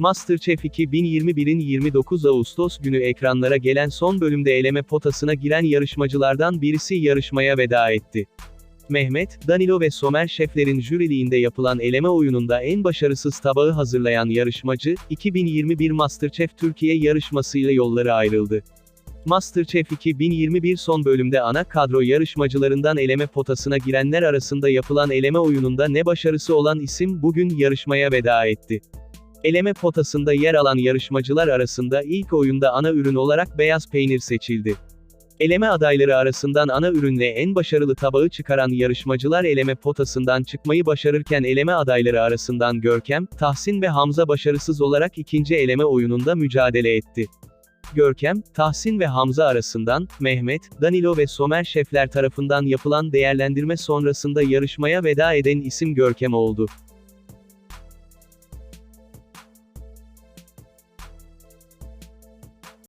MasterChef 2021'in 29 Ağustos günü ekranlara gelen son bölümde eleme potasına giren yarışmacılardan birisi yarışmaya veda etti. Mehmet, Danilo ve Somer şeflerin jüriliğinde yapılan eleme oyununda en başarısız tabağı hazırlayan yarışmacı, 2021 MasterChef Türkiye yarışmasıyla yolları ayrıldı. MasterChef 2021 son bölümde ana kadro yarışmacılarından eleme potasına girenler arasında yapılan eleme oyununda ne başarısı olan isim bugün yarışmaya veda etti. Eleme potasında yer alan yarışmacılar arasında ilk oyunda ana ürün olarak beyaz peynir seçildi. Eleme adayları arasından ana ürünle en başarılı tabağı çıkaran yarışmacılar eleme potasından çıkmayı başarırken eleme adayları arasından Görkem, Tahsin ve Hamza başarısız olarak ikinci eleme oyununda mücadele etti. Görkem, Tahsin ve Hamza arasından, Mehmet, Danilo ve Somer şefler tarafından yapılan değerlendirme sonrasında yarışmaya veda eden isim Görkem oldu.